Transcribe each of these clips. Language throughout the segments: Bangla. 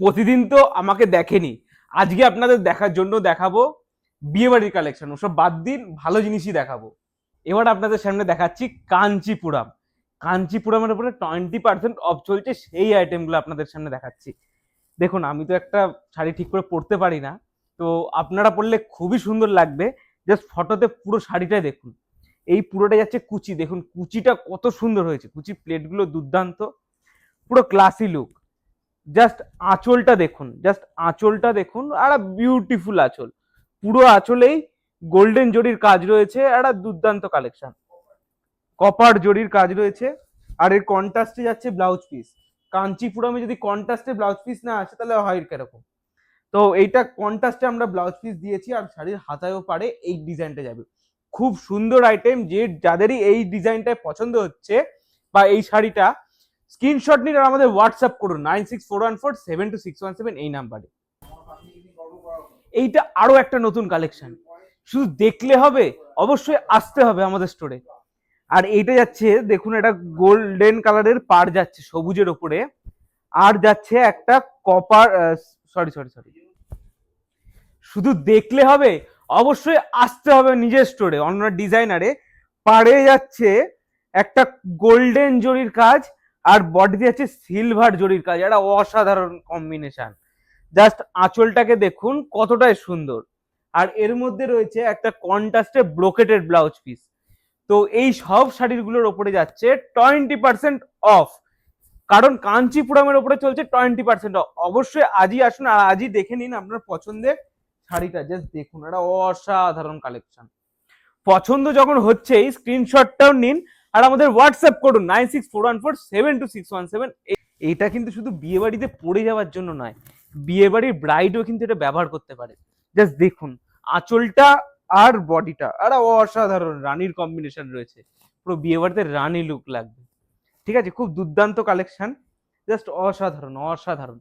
প্রতিদিন তো আমাকে দেখেনি। আজকে আপনাদের দেখার জন্য দেখাবো বিয়ে বাড়ির কালেকশন ওসব বাদ দিন, ভালো জিনিসই দেখাবো। এবার আপনাদের সামনে দেখাচ্ছি কাঞ্চিপুরাম। কাঞ্চিপুরামের উপরে টোয়েন্টি পার্সেন্ট অফ চলছে সেই আইটেমগুলো আপনাদের সামনে দেখাচ্ছি। দেখুন, আমি তো একটা শাড়ি ঠিক করে পরতে পারি না। তো আপনারা পরলে খুবই সুন্দর লাগবে। জাস্ট ফটোতে পুরো শাড়িটাই দেখুন। এই পুরোটা যাচ্ছে কুচি। দেখুন, কুচিটা কত সুন্দর হয়েছে। কুচি প্লেটগুলো দুর্দান্ত। পুরো ক্লাসি লুক জাস্ট আঁচলটা দেখুন জাস্ট আঁচলটা দেখুন, আর বিউটিফুল আঁচল। পুরো আঁচলেই গোল্ডেন জরির কাজ রয়েছে একটা দুর্দান্ত কালেকশন কপার জরির কাজ রয়েছে, আর এর কন্ট্রাস্টে যাচ্ছে ব্লাউজ পিস কাঞ্চিপুরমে যদি কন্ট্রাস্টে ব্লাউজ পিস না আসে, তাহলে হয় কীরকম? তো এইটা কন্ট্রাস্টে আমরা ব্লাউজ পিস দিয়েছি, আর শাড়ির হাতায়ও পারে, এই ডিজাইনটা যাবে। খুব সুন্দর আইটেম যে যাদেরই এই ডিজাইনটায় পছন্দ হচ্ছে, বা এই শাড়িটা স্ক্রিনশট নিন আর আমাদের হোয়াটসঅ্যাপ করুন nine six four one four seven two six one seven এই নাম্বারে এইটা আরও একটা নতুন কালেকশন শুধু দেখলে হবে, অবশ্যই আসতে হবে আমাদের স্টোরে আর এইটা যাচ্ছে, দেখুন এটা গোল্ডেন কালারের পার যাচ্ছে, সবুজের ওপরে। আর যাচ্ছে একটা কপার সরি সরি সরি শুধু দেখলে হবে, অবশ্যই আসতে হবে নিজের স্টোরে অন্য ডিজাইনারে পাড়ে যাচ্ছে একটা গোল্ডেন জরির কাজ আর বডিতে যাচ্ছে সিলভার জরির কাজ একটা অসাধারণ কম্বিনেশন জাস্ট আঁচলটাকে দেখুন কতটাই সুন্দর। আর এর মধ্যে রয়েছে একটা কন্ট্রাস্টে ব্রোকেটেড ব্লাউজ পিস তো এই সব শাড়িগুলোর ওপরে যাচ্ছে টোয়েন্টি পার্সেন্ট অফ কারণ কাঞ্চিপুরমের ওপরে চলছে টোয়েন্টি পার্সেন্ট অফ অবশ্যই আজই আসুন আর আজই দেখে নিন আপনার পছন্দের শাড়িটা। জাস্ট দেখুন, এটা অসাধারণ কালেকশন পছন্দ যখন হচ্ছেই স্ক্রিনশটটাও নিন। আর আমাদের হোয়াটসঅ্যাপ করুন nine six four one four seven two six one seven এইটা কিন্তু শুধু বিয়ে বাড়িতে পড়ে যাওয়ার জন্য নয়, বিয়ে বাড়ির ব্রাইডও কিন্তু এটা ব্যবহার করতে পারে। জাস্ট দেখুন, আঁচলটা আর বডিটা আর অসাধারণ, রানীর কম্বিনেশন রয়েছে। পুরো বিয়ে বাড়িতে রানী লুক লাগবে। ঠিক আছে, খুব দুর্দান্ত কালেকশন জাস্ট অসাধারণ অসাধারণ।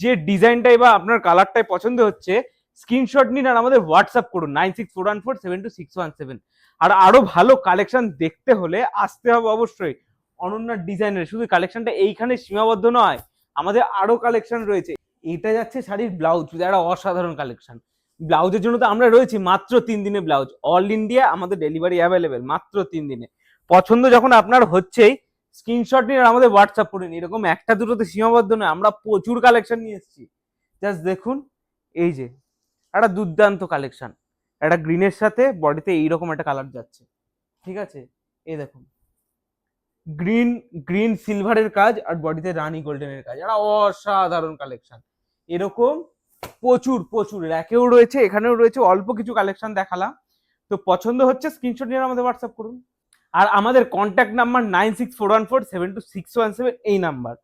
যে ডিজাইনটাই বা আপনার কালারটাই পছন্দ হচ্ছে স্ক্রিনশট নিন আর আমাদের হোয়াটসঅ্যাপ করুন nine six four one four seven two six one seven আর আরও ভালো কালেকশন দেখতে হলে আসতে হবে অবশ্যই অনন্যার ডিজাইনের শুধু কালেকশনটা এইখানে সীমাবদ্ধ নয়, আমাদের আরও কালেকশন রয়েছে। এটা যাচ্ছে শাড়ির ব্লাউজ একটা অসাধারণ কালেকশন ব্লাউজের জন্য তো আমরা রয়েছি মাত্র তিন দিনে ব্লাউজ অল ইন্ডিয়া আমাদের ডেলিভারি অ্যাভেলেবেল মাত্র তিন দিনে। পছন্দ যখন আপনার হচ্ছেই স্ক্রিনশট নিয়ে আমাদের হোয়াটসঅ্যাপ করে নিন এরকম একটা দুটোতে সীমাবদ্ধ নয়, আমরা প্রচুর কালেকশন নিয়ে এসেছি। জাস্ট দেখুন, এই যে একটা দুর্দান্ত কালেকশন একটা গ্রিনের সাথে বডিতে এইরকম একটা কালার যাচ্ছে। ঠিক আছে? এই দেখুন। গ্রিন গ্রিন সিলভারের কাজ আর বডিতে রানী গোল্ডেনের কাজ। একটা অসাধারণ কালেকশন এরকম প্রচুর প্রচুর। র্যাকেও রয়েছে, এখানেও রয়েছে, অল্প কিছু কালেকশন দেখালাম। তো পছন্দ হচ্ছে স্ক্রিনশট নিয়ে আমাদের হোয়াটসঅ্যাপ করুন। আর আমাদের contact number nine six four one four seven two six one seven এই নাম্বার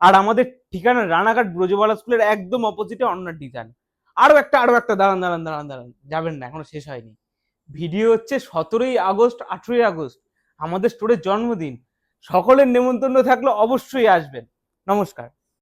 আর আমাদের ঠিকানা রানাঘাট ব্রজবালা স্কুলের একদম অপোজিটে অন্য ডিজাইন আরও একটা আরও একটা, দাঁড়ান দাঁড়ান দাঁড়ান দাঁড়ান। যাবেন না, এখনও শেষ হয়নি। ভিডিও হচ্ছে সতেরোই আগস্ট, আঠেরোই আগস্ট। আমাদের স্টোরের জন্মদিন। সকলের নেমন্তন্ন থাকলে অবশ্যই আসবেন। নমস্কার।